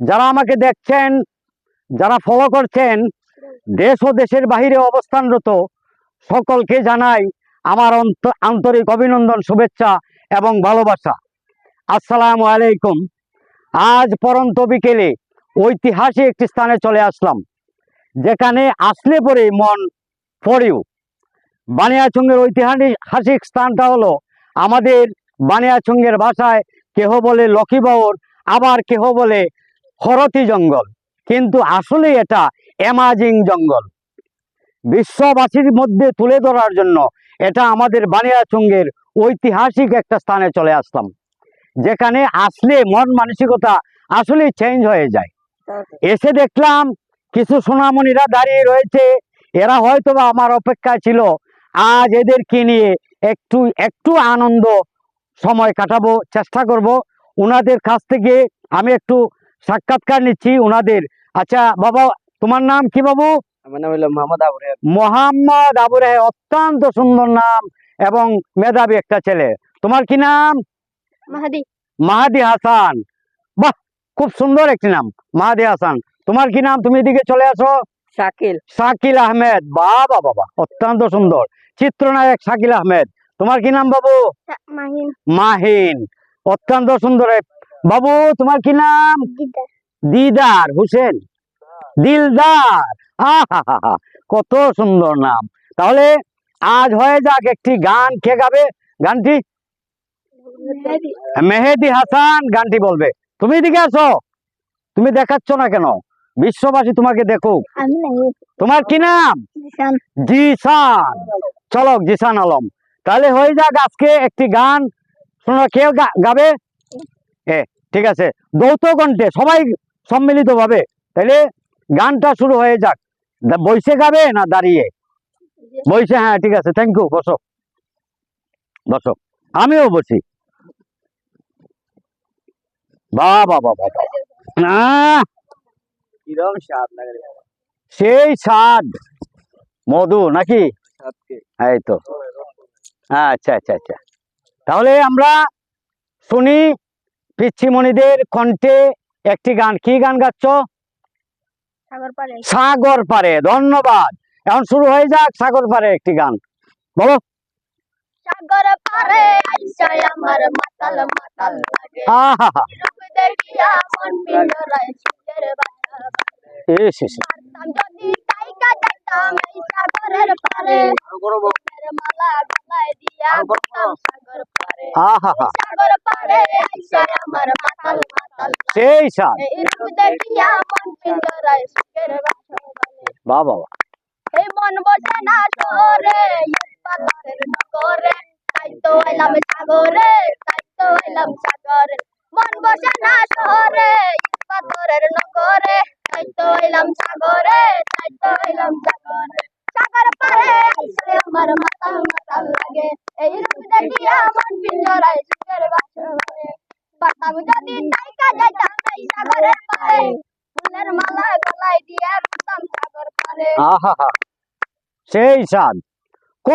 যারা আমাকে দেখছেন, যারা ফলো করছেন, দেশ ও দেশের বাহিরে অবস্থানরত, সকলকে জানাই আমার আন্তরিক অভিনন্দন, শুভেচ্ছা এবং ভালোবাসা। আসসালামু আলাইকুম। আজ পরন্ত বিকেলে ঐতিহাসিক একটি স্থানে চলে আসলাম, যেখানে আসলে পরে মন পড়েও বানিয়াচুঙ্গের ঐতিহাসিক স্থানটা হলো আমাদের বানিয়াচুঙ্গের ভাষায় কেহ বলে লক্ষ্মীবাউর, আবার কেহ বলে হরতি জঙ্গল। কিন্তু আসলে এটা অ্যামাজিং জঙ্গল। বিশ্ববাসীর মধ্যে তুলে ধরার জন্য এটা আমাদের বানিয়াচুঙ্গের ঐতিহাসিক একটা স্থানে চলে আসলাম। যেখানে আসলে মন মানসিকতা আসলে চেঞ্জ হয়ে যায়। এসে দেখলাম কিছু সোনামণিরা দাঁড়িয়ে রয়েছে। এরা হয়তো আমার অপেক্ষায় ছিল। আজ এদেরকে নিয়ে একটু একটু আনন্দ সময় কাটাবো, চেষ্টা করব। ওনাদের কাছ থেকে আমি একটু সাক্ষাৎকার নিচ্ছি ওনাদের আচ্ছা বাবা তোমার নাম কি বাবু? আমার নাম হলো মোহাম্মদ আবু মোহাম্মদ আবু অত্যন্ত সুন্দর নাম এবং মেধাবী একটা ছেলে। তোমার কি নাম? মাহাদি। মাহাদি হাসান। বাহ খুব সুন্দর একটি নাম মাহাদি হাসান। তোমার কি নাম? তুমি এদিকে চলে আসো। শাকিল। শাকিল আহমেদ। বাবা বাবা অত্যন্ত সুন্দর। চিত্রনায়ক শাকিল আহমেদ। তোমার কি নাম বাবু? মাহিন। মাহিন। অত্যন্ত সুন্দর বাবু তোমার কি নাম? দিদার। দিদার হোসেন। দিলদার। আহা কত সুন্দর নাম। তাহলে আজ হয়ে যাক একটি গান। কে গাবে গানটি? মেহেদি। হাসান গানটি বলবে। তুমি এদিকে আসো। তুমি দেখাচ্ছ না কেন? বিশ্ববাসী তোমাকে দেখুক। তোমার কি নাম? জিসান। জিসান। চলো জিসান আলম। তাহলে হয়ে যাক আজকে একটি গান। শোনো কে গাবে? ঠিক আছে? যৌথ কণ্ঠে সবাই সম্মিলিত ভাবে তাহলে গানটা শুরু হয়ে যাক। বইসে গাবে না দাঁড়িয়ে? বইসে হ্যাঁ ঠিক আছে থ্যাংক ইউ বসো। বসো আমিও বসি। বাবা বাবা। সেই স্বাদ। মধু নাকি? এই তো। আচ্ছা আচ্ছা আচ্ছা। তাহলে আমরা শুনি পিচ্ছিমণিদের কণ্ঠে একটি গান। কি গান গাচ্ছ? সাগর পারে ধন্যবাদ। এখন শুরু হয়ে যাক সাগর পারে একটি গান। বলো। সাগর পারে আমার মাতাল মাতাল লাগে। আহা রূপ দেখিয়া মন পিঞ্জরায় সুখের বাসা এস এস পারতাম যদি তাইকা যাইতাম এই সাগরের পারে ফুলের মালা গলায় দিয়া সাগর পারে আহা সেই মন। বাহ বাবা এই মন বসে না এই পাথরের নগরে তাই তো এলাম সাগরে তাই তো এলাম সাগরে মন বসে না রূপ দেখিয়া মন পিঞ্জরায় সুখের বাসা। পারতাম যদি টাইকা যাইতাম এই সাগরের পারে ফুলের মালা গলায় দিয়ে সাগর পারে আহা সেই স্বাদ